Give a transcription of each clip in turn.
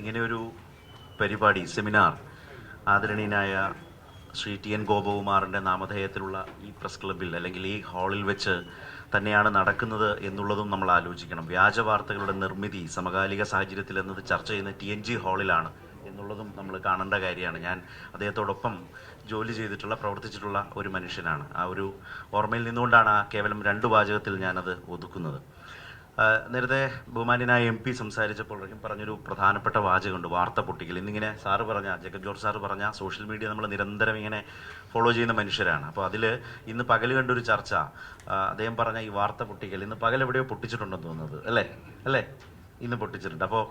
ഇങ്ങനെയൊരു പരിപാടി സെമിനാർ ആദരണീയനായ ശ്രീ ടി എൻ ഗോപകുമാറിന്റെ നാമധേയത്തിലുള്ള ഈ പ്രസ് ക്ലബിൽ അല്ലെങ്കിൽ ഈ ഹാളിൽ വെച്ച് തന്നെയാണ് നടക്കുന്നത് എന്നുള്ളതും നമ്മൾ ആലോചിക്കണം. വ്യാജ വാർത്തകളുടെ നിർമ്മിതി സമകാലിക സാഹചര്യത്തിൽ എന്നത് ചർച്ച ചെയ്യുന്ന ടി എൻ ജി ഹാളിലാണ് എന്നുള്ളതും നമ്മൾ കാണേണ്ട കാര്യമാണ്. ഞാൻ അദ്ദേഹത്തോടൊപ്പം ജോലി ചെയ്തിട്ടുള്ള പ്രവർത്തിച്ചിട്ടുള്ള ഒരു മനുഷ്യനാണ്. ആ ഒരു ഓർമ്മയിൽ നിന്നുകൊണ്ടാണ് ആ കേവലം രണ്ട് വാചകത്തിൽ ഞാനത് ഒതുക്കുന്നത്. നേരത്തെ ബഹുമാന്യനായ എം പി സംസാരിച്ചപ്പോഴേക്കും പറഞ്ഞൊരു പ്രധാനപ്പെട്ട വാചകമുണ്ട് വാർത്ത പൊട്ടിക്കൽ. ഇന്നിങ്ങനെ സാറ് പറഞ്ഞ ജഗത് ജോർജ് സാറ് പറഞ്ഞ സോഷ്യൽ മീഡിയ നമ്മൾ നിരന്തരം ഇങ്ങനെ ഫോളോ ചെയ്യുന്ന മനുഷ്യരാണ്. അപ്പോൾ അതിൽ ഇന്ന് പകൽ കണ്ടൊരു ചർച്ച അദ്ദേഹം പറഞ്ഞ ഈ വാർത്ത പൊട്ടിക്കൽ ഇന്ന് പകൽ എവിടെയോ പൊട്ടിച്ചിട്ടുണ്ടെന്ന് തോന്നുന്നത് അല്ലേ? അല്ലേ? ഇന്ന് പൊട്ടിച്ചിട്ടുണ്ട്. അപ്പോൾ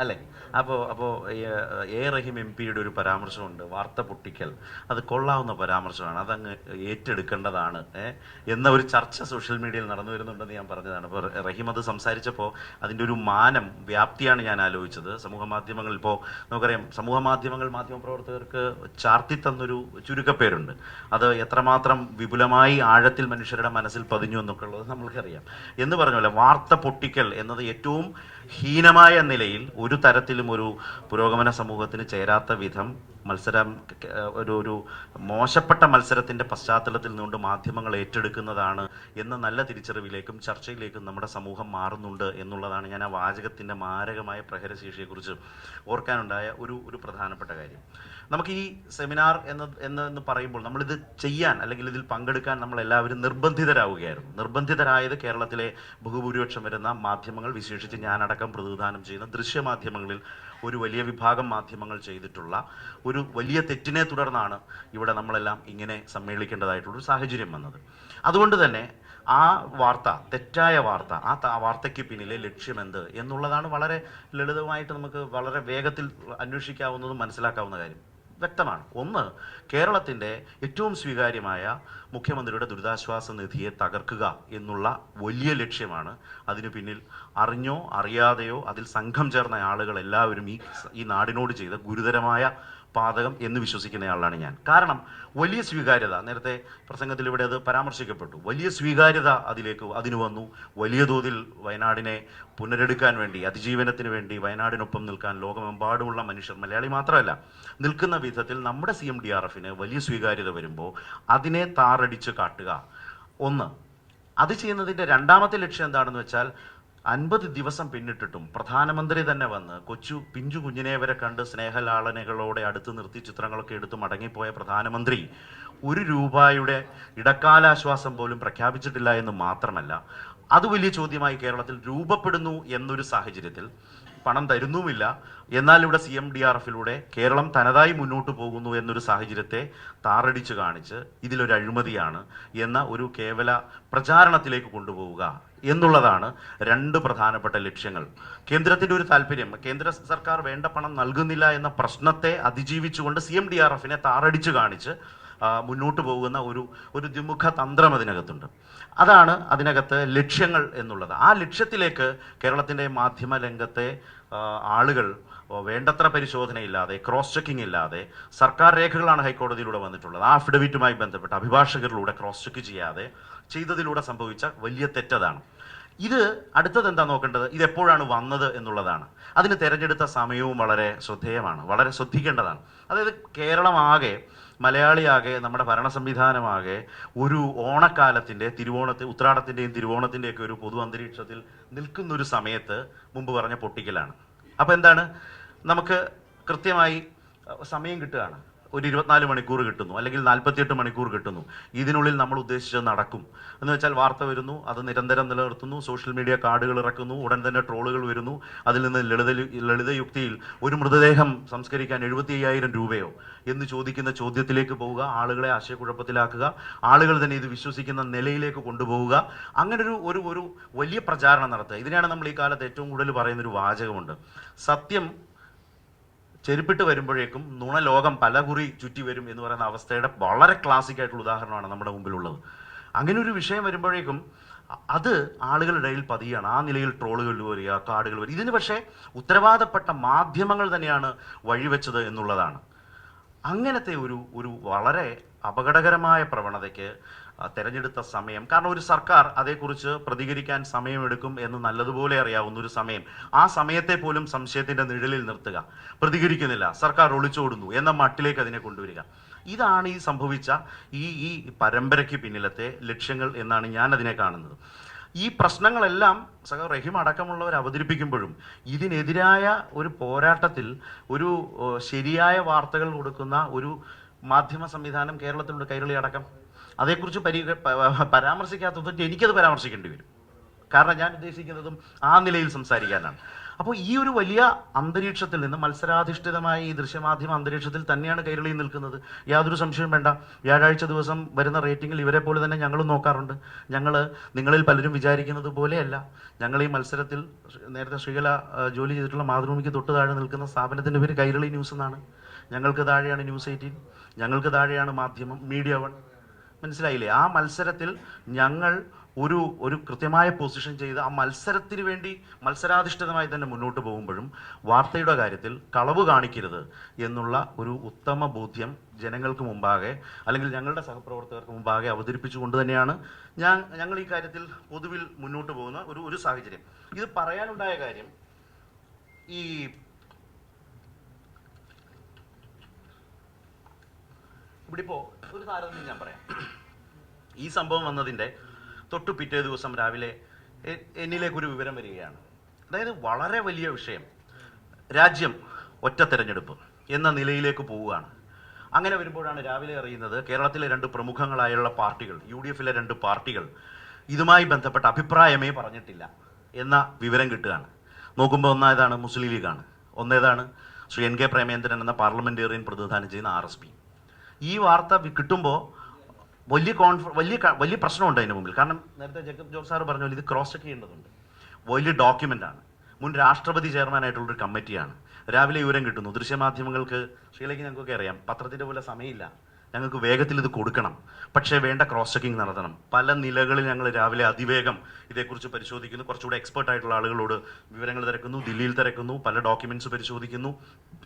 അല്ലേ? അപ്പോൾ അപ്പോൾ എ റഹീം എം പിയുടെ ഒരു പരാമർശമുണ്ട്. വാർത്ത പൊട്ടിക്കൽ. അത് കൊള്ളാവുന്ന പരാമർശമാണ്. അതങ്ങ് ഏറ്റെടുക്കേണ്ടതാണ് എന്ന ഒരു ചർച്ച സോഷ്യൽ മീഡിയയിൽ നടന്നു വരുന്നുണ്ടെന്ന് ഞാൻ പറഞ്ഞതാണ്. അപ്പോൾ റഹീം അത് സംസാരിച്ചപ്പോൾ അതിന്റെ ഒരു മാനം വ്യാപ്തിയാണ് ഞാൻ ആലോചിച്ചത്. സമൂഹ മാധ്യമങ്ങൾ ഇപ്പോൾ നമുക്കറിയാം സമൂഹ മാധ്യമങ്ങൾ മാധ്യമപ്രവർത്തകർക്ക് ചാർത്തി തന്നൊരു ചുരുക്കപ്പേരുണ്ട്. അത് എത്രമാത്രം വിപുലമായി ആഴത്തിൽ മനുഷ്യരുടെ മനസ്സിൽ പതിഞ്ഞു എന്നൊക്കെ ഉള്ളത് നമ്മൾക്കറിയാം. എന്ന് പറഞ്ഞ പോലെ വാർത്ത പൊട്ടിക്കൽ എന്നത് ഏറ്റവും ഹീനമായ നിലയിൽ ഒരു തരത്തിലും ഒരു പുരോഗമന സമൂഹത്തിന് ചേരാത്ത വിധം മത്സരം ഒരു ഒരു മോശപ്പെട്ട മത്സരത്തിന്റെ പശ്ചാത്തലത്തിൽ നിന്നുകൊണ്ട് മാധ്യമങ്ങൾ ഏറ്റെടുക്കുന്നതാണ് എന്ന നല്ല തിരിച്ചറിവിലേക്കും ചർച്ചയിലേക്കും നമ്മുടെ സമൂഹം മാറുന്നുണ്ട് എന്നുള്ളതാണ് ഞാൻ ആ വാചകത്തിന്റെ മാരകമായ പ്രഹരശേഷിയെക്കുറിച്ച് ഓർക്കാനുണ്ടായ ഒരു ഒരു പ്രധാനപ്പെട്ട കാര്യം. നമുക്ക് ഈ സെമിനാർ എന്ന് എന്ന് പറയുമ്പോൾ നമ്മളിത് ചെയ്യാൻ അല്ലെങ്കിൽ ഇതിൽ പങ്കെടുക്കാൻ നമ്മൾ എല്ലാവരും നിർബന്ധിതരാവുകയായിരുന്നു. നിർബന്ധിതരായത് കേരളത്തിലെ ബഹുഭൂരിപക്ഷം വരുന്ന മാധ്യമങ്ങൾ വിശേഷിച്ച് ഞാനടക്കം പ്രതിനിധാനം ചെയ്യുന്ന ദൃശ്യമാധ്യമങ്ങളിൽ ഒരു വലിയ വിഭാഗം മാധ്യമങ്ങൾ ചെയ്തിട്ടുള്ള ഒരു വലിയ തെറ്റിനെ തുടർന്നാണ് ഇവിടെ നമ്മളെല്ലാം ഇങ്ങനെ സമ്മേളിക്കേണ്ടതായിട്ടുള്ള ഒരു സാഹചര്യം വന്നത്. അതുകൊണ്ട് തന്നെ ആ വാർത്ത തെറ്റായ വാർത്ത ആ വാർത്തയ്ക്ക് പിന്നിലെ ലക്ഷ്യമെന്ത് എന്നുള്ളതാണ് വളരെ ലളിതമായിട്ട് നമുക്ക് വളരെ വേഗത്തിൽ അന്വേഷിക്കാവുന്നതും മനസ്സിലാക്കാവുന്ന കാര്യം. വ്യക്തമാണ്. ഒന്ന് കേരളത്തിന്റെ ഏറ്റവും സ്വീകാര്യമായ മുഖ്യമന്ത്രിയുടെ ദുരിതാശ്വാസ നിധിയെ തകർക്കുക എന്നുള്ള വലിയ ലക്ഷ്യമാണ്. അതിനു പിന്നിൽ അറിഞ്ഞോ അറിയാതെയോ അതിൽ സംഘം ചേർന്ന ആളുകൾ എല്ലാവരും ഈ ഈ നാടിനോട് ചെയ്ത ഗുരുതരമായ പാതകം എന്ന് വിശ്വസിക്കുന്ന ആളാണ് ഞാൻ. കാരണം വലിയ സ്വീകാര്യത നേരത്തെ പ്രസംഗത്തിൽ ഇവിടെ അത് പരാമർശിക്കപ്പെട്ടു. വലിയ സ്വീകാര്യത അതിലേക്ക് അതിന് വന്നു. വലിയ തോതിൽ വയനാടിനെ പുനരെടുക്കാൻ വേണ്ടി അതിജീവനത്തിന് വേണ്ടി വയനാടിനൊപ്പം നിൽക്കാൻ ലോകമെമ്പാടുമുള്ള മനുഷ്യർ മലയാളി മാത്രമല്ല നിൽക്കുന്ന വിധത്തിൽ നമ്മുടെ സി എം ഡി ആർ എഫിന് വലിയ സ്വീകാര്യത വരുമ്പോൾ അതിനെ താറടിച്ച് കാട്ടുക. ഒന്ന് അത് ചെയ്യുന്നതിന്റെ രണ്ടാമത്തെ ലക്ഷ്യം എന്താണെന്ന് വെച്ചാൽ അൻപത് ദിവസം പിന്നിട്ടിട്ടും പ്രധാനമന്ത്രി തന്നെ വന്ന് കൊച്ചു പിഞ്ചു കുഞ്ഞിനെ വരെ കണ്ട് സ്നേഹലാളനകളോടെ അടുത്ത് നിർത്തി ചിത്രങ്ങളൊക്കെ എടുത്ത് മടങ്ങിപ്പോയ പ്രധാനമന്ത്രി ഒരു രൂപയുടെ ഇടക്കാലാശ്വാസം പോലും പ്രഖ്യാപിച്ചിട്ടില്ല എന്ന് മാത്രമല്ല അത് വലിയ ചോദ്യമായി കേരളത്തിൽ രൂപപ്പെടുന്നു എന്നൊരു സാഹചര്യത്തിൽ പണം തരുന്നുമില്ല. എന്നാൽ ഇവിടെ സി എം ഡി ആർ എഫിലൂടെ കേരളം തനതായി മുന്നോട്ട് പോകുന്നു എന്നൊരു സാഹചര്യത്തെ താറടിച്ച് കാണിച്ച് ഇതിലൊരു അഴിമതിയാണ് എന്ന ഒരു കേവല പ്രചാരണത്തിലേക്ക് കൊണ്ടുപോവുക എന്നുള്ളതാണ് രണ്ട് പ്രധാനപ്പെട്ട ലക്ഷ്യങ്ങൾ. കേന്ദ്രത്തിന്റെ ഒരു താല്പര്യം കേന്ദ്ര സർക്കാർ വേണ്ട പണം നൽകുന്നില്ല എന്ന പ്രശ്നത്തെ അതിജീവിച്ചുകൊണ്ട് സി എം ഡി ആർ എഫിനെ താറടിച്ച് കാണിച്ച് മുന്നോട്ട് പോകുന്ന ഒരു ഒരു ദ്വിമുഖ തന്ത്രം അതിനകത്തുണ്ട്. അതാണ് അതിനകത്ത് ലക്ഷ്യങ്ങൾ എന്നുള്ളത്. ആ ലക്ഷ്യത്തിലേക്ക് കേരളത്തിന്റെ മാധ്യമ രംഗത്തെ ആളുകൾ വേണ്ടത്ര പരിശോധനയില്ലാതെ ക്രോസ് ചെക്കിംഗ് ഇല്ലാതെ സർക്കാർ രേഖകളാണ് ഹൈക്കോടതിയിലൂടെ വന്നിട്ടുള്ളത്. ആ അഫിഡവിറ്റുമായി ബന്ധപ്പെട്ട് അഭിഭാഷകരിലൂടെ ക്രോസ് ചെക്ക് ചെയ്യാതെ ചെയ്തതിലൂടെ സംഭവിച്ച വലിയ തെറ്റതാണ്. ഇത് അടുത്തത് എന്താ നോക്കേണ്ടത്? ഇത് എപ്പോഴാണ് വന്നത് എന്നുള്ളതാണ്. അതിന് തിരഞ്ഞെടുത്ത സമയവും വളരെ ശ്രദ്ധേയമാണ് വളരെ ശ്രദ്ധിക്കേണ്ടതാണ്. അതായത് കേരളമാകെ മലയാളിയാകെ നമ്മുടെ ഭരണ സംവിധാനമാകെ ഒരു ഓണക്കാലത്തിന്റെ തിരുവോണത്തെ ഉത്രാടത്തിന്റെയും തിരുവോണത്തിന്റെയൊക്കെ ഒരു പൊതു അന്തരീക്ഷത്തിൽ നിൽക്കുന്ന ഒരു സമയത്ത് മുമ്പ് പറഞ്ഞ പൊട്ടിക്കലാണ്. അപ്പോൾ എന്താണ് നമുക്ക് കൃത്യമായി സമയം കിട്ടുകയാണ്. ഒരു ഇരുപത്തിനാല് മണിക്കൂർ കിട്ടുന്നു അല്ലെങ്കിൽ നാൽപ്പത്തിയെട്ട് മണിക്കൂർ കിട്ടുന്നു. ഇതിനുള്ളിൽ നമ്മൾ ഉദ്ദേശിച്ചത് നടക്കും. എന്ന് വെച്ചാൽ വാർത്ത വരുന്നു അത് നിരന്തരം നിലനിർത്തുന്നു സോഷ്യൽ മീഡിയ കാർഡുകൾ ഇറക്കുന്നു ഉടൻ തന്നെ ട്രോളുകൾ വരുന്നു. അതിൽ നിന്ന് ലളിത ലളിതയുക്തിയിൽ ഒരു മൃതദേഹം സംസ്കരിക്കാൻ എഴുപത്തി അയ്യായിരം രൂപയോ എന്ന് ചോദിക്കുന്ന ചോദ്യത്തിലേക്ക് പോവുക ആളുകളെ ആശയക്കുഴപ്പത്തിലാക്കുക ആളുകൾ തന്നെ ഇത് വിശ്വസിക്കുന്ന നിലയിലേക്ക് കൊണ്ടുപോവുക. അങ്ങനൊരു ഒരു ഒരു വലിയ പ്രചാരണം നടത്തുക. ഇതിനാണ് നമ്മൾ ഈ കാലത്ത് ഏറ്റവും കൂടുതൽ പറയുന്ന ഒരു വാചകമുണ്ട്. സത്യം ചെരുപ്പിട്ട് വരുമ്പോഴേക്കും നുണ ലോകം പലകുറി ചുറ്റി വരും എന്ന് പറയുന്ന അവസ്ഥയുടെ വളരെ ക്ലാസിക് ആയിട്ടുള്ള ഉദാഹരണമാണ് നമ്മുടെ മുമ്പിലുള്ളത്. അങ്ങനെ ഒരു വിഷയം വരുമ്പോഴേക്കും അത് ആളുകളുടെ ഇടയിൽ പതിയാണ്. ആ നിലയിൽ ട്രോളുകൾ വരിക കാർഡുകൾ വരിക. ഇതിന് പക്ഷേ ഉത്തരവാദപ്പെട്ട മാധ്യമങ്ങൾ തന്നെയാണ് വഴിവെച്ചത് എന്നുള്ളതാണ്. അങ്ങനത്തെ ഒരു ഒരു വളരെ അപകടകരമായ പ്രവണതയ്ക്ക് തെരഞ്ഞെടുത്ത സമയം. കാരണം ഒരു സർക്കാർ അതേക്കുറിച്ച് പ്രതികരിക്കാൻ സമയമെടുക്കും എന്ന് നല്ലതുപോലെ അറിയാവുന്ന ഒരു സമയം. ആ സമയത്തെ പോലും സംശയത്തിന്റെ നിഴലിൽ നിർത്തുക. പ്രതികരിക്കുന്നില്ല. സർക്കാർ ഒളിച്ചോടുന്നു എന്ന മട്ടിലേക്ക് അതിനെ കൊണ്ടുവരിക. ഇതാണ് ഈ സംഭവിച്ച ഈ ഈ പരമ്പരയ്ക്ക് പിന്നിലത്തെ ലക്ഷ്യങ്ങൾ എന്നാണ് ഞാൻ അതിനെ കാണുന്നത്. ഈ പ്രശ്നങ്ങളെല്ലാം സഹ റഹീം അടക്കമുള്ളവർ അവതരിപ്പിക്കുമ്പോഴും ഇതിനെതിരായ ഒരു പോരാട്ടത്തിൽ ഒരു ശരിയായ വാർത്തകൾ കൊടുക്കുന്ന ഒരു മാധ്യമ സംവിധാനം കേരളത്തിലുണ്ട്. കൈരളി അടക്കം. അതേക്കുറിച്ച് പരി പരാമർശിക്കാത്തത് പരാമർശിക്കാത്തത് എനിക്കത് പരാമർശിക്കേണ്ടി വരും. കാരണം ഞാൻ ഉദ്ദേശിക്കുന്നതും ആ നിലയിൽ സംസാരിക്കാനാണ്. അപ്പോൾ ഈ ഒരു വലിയ അന്തരീക്ഷത്തിൽ നിന്ന് മത്സരാധിഷ്ഠിതമായ ഈ ദൃശ്യമാധ്യമ അന്തരീക്ഷത്തിൽ തന്നെയാണ് കൈരളി നിൽക്കുന്നത്. യാതൊരു സംശയവും വേണ്ട. വ്യാഴാഴ്ച ദിവസം വരുന്ന റേറ്റിംഗിൽ ഇവരെ പോലെ തന്നെ ഞങ്ങളും നോക്കാറുണ്ട്. ഞങ്ങൾ നിങ്ങളിൽ പലരും വിചാരിക്കുന്നത് പോലെയല്ല. ഞങ്ങൾ ഈ മത്സരത്തിൽ നേരത്തെ ശ്രീകല ജോലി ചെയ്തിട്ടുള്ള മാതൃഭൂമിക്ക് തൊട്ട് താഴെ നിൽക്കുന്ന സ്ഥാപനത്തിന്റെ പേര് കൈരളി ന്യൂസ് എന്നാണ്. ഞങ്ങൾക്ക് താഴെയാണ് ന്യൂസ് എയ്റ്റീൻ. ഞങ്ങൾക്ക് താഴെയാണ് മാധ്യമം മീഡിയ വൺ. മനസ്സിലായില്ലേ? ആ മത്സരത്തിൽ ഞങ്ങൾ ഒരു ഒരു കൃത്യമായ പൊസിഷൻ ചെയ്ത് ആ മത്സരത്തിന് വേണ്ടി മത്സരാധിഷ്ഠിതമായി തന്നെ മുന്നോട്ട് പോകുമ്പോഴും വാർത്തയുടെ കാര്യത്തിൽ കളവ് കാണിക്കരുത് എന്നുള്ള ഒരു ഉത്തമ ബോധ്യം ജനങ്ങൾക്ക് മുമ്പാകെ അല്ലെങ്കിൽ ഞങ്ങളുടെ സഹപ്രവർത്തകർക്ക് മുമ്പാകെ അവതരിപ്പിച്ചുകൊണ്ട് തന്നെയാണ് ഞാൻ ഞങ്ങൾ ഈ കാര്യത്തിൽ പൊതുവിൽ മുന്നോട്ട് പോകുന്ന ഒരു ഒരു സാഹചര്യം. ഇത് പറയാനുണ്ടായ കാര്യം ഈ ഇവിടെ ഇപ്പോൾ ഒരു താരതമ്യം ഞാൻ പറയാം. ഈ സംഭവം വന്നതിന്റെ തൊട്ടു പിറ്റേ ദിവസം രാവിലെ എന്നിലേക്കൊരു വിവരം വരികയാണ്. അതായത് വളരെ വലിയ വിഷയം. രാജ്യം ഒറ്റ തെരഞ്ഞെടുപ്പ് എന്ന നിലയിലേക്ക് പോവുകയാണ്. അങ്ങനെ വരുമ്പോഴാണ് രാവിലെ അറിയുന്നത് കേരളത്തിലെ രണ്ട് പ്രമുഖങ്ങളായുള്ള പാർട്ടികൾ യു ഡി എഫിലെ രണ്ട് പാർട്ടികൾ ഇതുമായി ബന്ധപ്പെട്ട അഭിപ്രായമേ പറഞ്ഞിട്ടില്ല എന്ന വിവരം കിട്ടുകയാണ്. നോക്കുമ്പോൾ ഒന്നേതാണ് മുസ്ലിം ലീഗാണ്. ഒന്നേതാണ് ശ്രീ എൻ കെ പ്രേമേന്ദ്രൻ എന്ന പാർലമെന്റേറിയൻ പ്രതിനിധാനം ചെയ്യുന്ന ആർ എസ് പി. ഈ വാർത്ത കിട്ടുമ്പോൾ വലിയ കോൺഫ വലിയ വലിയ പ്രശ്നമുണ്ട് അതിന് മുമ്പിൽ. കാരണം നേരത്തെ ജേക്കബ് ജോർജ് സാർ പറഞ്ഞ പോലെ ഇത് ക്രോസ് ചെക്ക് ചെയ്യേണ്ടതുണ്ട്. വലിയ ഡോക്യുമെന്റ് ആണ്. മുൻ രാഷ്ട്രപതി ചെയർമാനായിട്ടുള്ളൊരു കമ്മിറ്റിയാണ് രാവിലെ വിവരം കിട്ടുന്നു. ദൃശ്യമാധ്യമങ്ങൾക്ക് ശ്രീലേക്ക് ഞങ്ങൾക്കൊക്കെ അറിയാം. പത്രത്തിന്റെ പോലെ സമയമില്ല. ഞങ്ങൾക്ക് വേഗത്തിൽ ഇത് കൊടുക്കണം. പക്ഷേ വേണ്ട ക്രോസ് ചെക്കിംഗ് നടത്തണം. പല നിലകളിൽ ഞങ്ങൾ രാവിലെ അതിവേഗം ഇതേക്കുറിച്ച് പരിശോധിക്കുന്നു. കുറച്ചുകൂടെ എക്സ്പേർട്ട് ആയിട്ടുള്ള ആളുകളോട് വിവരങ്ങൾ തിരക്കുന്നു ദില്ലിയിൽ തിരക്കുന്നു പല ഡോക്യുമെന്റ്സ് പരിശോധിക്കുന്നു.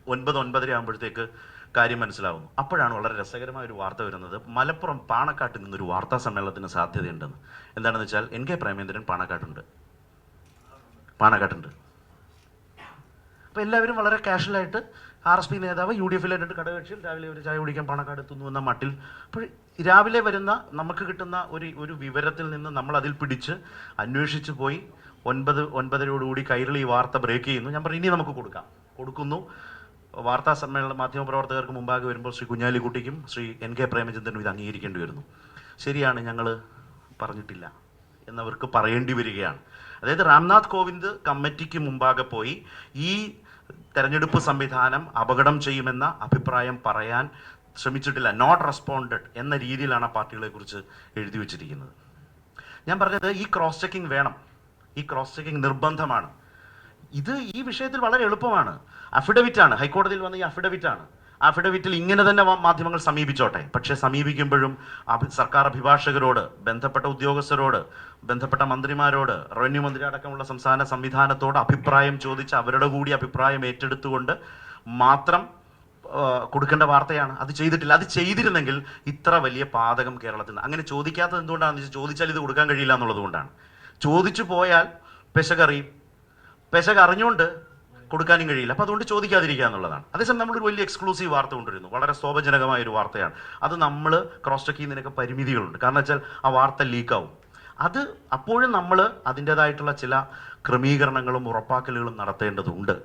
ഒൻപത് ഒൻപതര ആകുമ്പോഴത്തേക്ക് കാര്യം മനസ്സിലാവുന്നു. അപ്പോഴാണ് വളരെ രസകരമായ ഒരു വാർത്ത വരുന്നത്. മലപ്പുറം പാണക്കാട്ടിൽ നിന്നൊരു വാർത്താ സമ്മേളനത്തിന് സാധ്യതയുണ്ടെന്ന്. എന്താണെന്ന് വെച്ചാൽ എൻ കെ പ്രേമേന്ദ്രൻ പാണക്കാട്ടുണ്ട്. പാണക്കാട്ടുണ്ട്. അപ്പോൾ എല്ലാവരും വളരെ കാഷ്വലായിട്ട് ആർ എസ് പി നേതാവ് യു ഡി എഫിലെ രണ്ട് ഘടകകക്ഷികൾ രാവിലെ ഒരു ചായ കുടിക്കാൻ പാണക്കാട് എത്തുന്നു എന്ന മട്ടിൽ. അപ്പോൾ രാവിലെ വരുന്ന നമുക്ക് കിട്ടുന്ന ഒരു ഒരു വിവരത്തിൽ നിന്ന് നമ്മൾ അതിൽ പിടിച്ച് അന്വേഷിച്ച് പോയി ഒൻപത് ഒൻപതരോടുകൂടി കൈരളി വാർത്ത ബ്രേക്ക് ചെയ്യുന്നു. ഞാൻ പറഞ്ഞു ഇനി നമുക്ക് കൊടുക്കാം. കൊടുക്കുന്നു. വാർത്താ സമ്മേളന മാധ്യമപ്രവർത്തകർക്ക് മുമ്പാകെ വരുമ്പോൾ ശ്രീ കുഞ്ഞാലിക്കുട്ടിക്കും ശ്രീ എൻ കെ പ്രേമചന്ദ്രനും ഇത് അംഗീകരിക്കേണ്ടി വരുന്നു. ശരിയാണ് ഞങ്ങൾ പറഞ്ഞിട്ടില്ല എന്നവർക്ക് പറയേണ്ടി വരികയാണ്. അതായത് രാംനാഥ് കോവിന്ദ് കമ്മിറ്റിക്ക് മുമ്പാകെ പോയി ഈ തെരഞ്ഞെടുപ്പ് സംവിധാനം അപകടം ചെയ്യുമെന്ന അഭിപ്രായം പറയാൻ ശ്രമിച്ചിട്ടില്ല. നോട്ട് റെസ്പോണ്ടഡ് എന്ന രീതിയിലാണ് ആ പാർട്ടികളെ കുറിച്ച് എഴുതി വച്ചിരിക്കുന്നത്. ഞാൻ പറഞ്ഞത് ഈ ക്രോസ് ചെക്കിംഗ് വേണം. ഈ ക്രോസ് ചെക്കിംഗ് നിർബന്ധമാണ്. ഇത് ഈ വിഷയത്തിൽ വളരെ എളുപ്പമാണ്. അഫിഡവിറ്റ് ആണ്. ഹൈക്കോടതിയിൽ വന്ന ഈ അഫിഡവിറ്റ് ആണ്. അഫിഡവിറ്റിൽ ഇങ്ങനെ തന്നെ മാധ്യമങ്ങൾ സമീപിച്ചോട്ടെ. പക്ഷേ സമീപിക്കുമ്പോഴും സർക്കാർ അഭിഭാഷകരോട് ബന്ധപ്പെട്ട ഉദ്യോഗസ്ഥരോട് ബന്ധപ്പെട്ട മന്ത്രിമാരോട് റവന്യൂ മന്ത്രി അടക്കമുള്ള സംസ്ഥാന സംവിധാനത്തോട് അഭിപ്രായം ചോദിച്ച് അവരുടെ കൂടി അഭിപ്രായം ഏറ്റെടുത്തുകൊണ്ട് മാത്രം കൊടുക്കേണ്ട വാർത്തയാണ്. അത് ചെയ്തിട്ടില്ല. അത് ചെയ്തിരുന്നെങ്കിൽ ഇത്ര വലിയ പാതകം കേരളത്തിൽ നിന്ന്. അങ്ങനെ ചോദിക്കാത്തത് എന്തുകൊണ്ടാണെന്ന് വെച്ചാൽ ചോദിച്ചാൽ ഇത് കൊടുക്കാൻ കഴിയില്ല എന്നുള്ളത് കൊണ്ടാണ്. ചോദിച്ചു പോയാൽ പെശകറിയും. പെശക് അറിഞ്ഞുകൊണ്ട് കൊടുക്കാനും കഴിയില്ല. അപ്പോൾ അതുകൊണ്ട് ചോദിക്കാതിരിക്കുക എന്നുള്ളതാണ്. അതേസമയം നമ്മളൊരു വലിയ എക്സ്ക്ലൂസീവ് വാർത്ത കൊണ്ടുവരുന്നു. വളരെ ശോഭജനകമായ ഒരു വാർത്തയാണ്. അത് നമ്മൾ ക്രോസ് ചെക്ക് ചെയ്യുന്നതിനൊക്കെ പരിമിതികളുണ്ട്. കാരണം വെച്ചാൽ ആ വാർത്ത ലീക്കാവും. അത് അപ്പോഴും നമ്മൾ അതിന്റെതായിട്ടുള്ള ചില ക്രമീകരണങ്ങളും ഉറപ്പാക്കലുകളും നടത്തേണ്ടതുണ്ട്.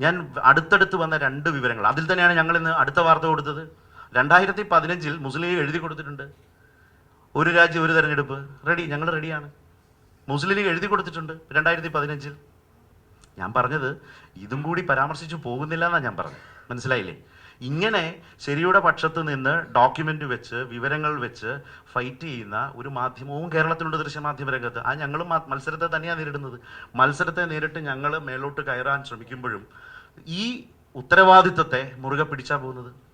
ഞാൻ അടുത്തടുത്ത് വന്ന രണ്ട് വിവരങ്ങൾ. അതിൽ തന്നെയാണ് ഞങ്ങൾ ഇന്ന് അടുത്ത വാർത്ത കൊടുത്തത്. രണ്ടായിരത്തി പതിനഞ്ചിൽ മുസ്ലിം ലീഗ് എഴുതി കൊടുത്തിട്ടുണ്ട്. ഒരു രാജ്യം ഒരു തെരഞ്ഞെടുപ്പ്. റെഡി. ഞങ്ങൾ റെഡിയാണ്. മുസ്ലിം ലീഗ് എഴുതി കൊടുത്തിട്ടുണ്ട് രണ്ടായിരത്തി പതിനഞ്ചിൽ ഞാൻ പറഞ്ഞത് ഇതും കൂടി പരാമർശിച്ചു പോകുന്നില്ല എന്നാണ് ഞാൻ പറഞ്ഞത്. മനസ്സിലായില്ലേ? ഇങ്ങനെ ശരിയുടെ പക്ഷത്ത് നിന്ന് ഡോക്യുമെന്റ് വെച്ച് വിവരങ്ങൾ വെച്ച് ഫൈറ്റ് ചെയ്യുന്ന ഒരു മാധ്യമവും കേരളത്തിലുണ്ട് ദൃശ്യമാധ്യമ രംഗത്ത് ആ ഞങ്ങളും മത്സരത്തെ തന്നെയാണ് നേരിടുന്നത്. മത്സരത്തെ നേരിട്ട് ഞങ്ങൾ മേലോട്ട് കയറാൻ ശ്രമിക്കുമ്പോഴും ഈ ഉത്തരവാദിത്വത്തെ മുറുകെ പിടിച്ചാ പോകുന്നത്?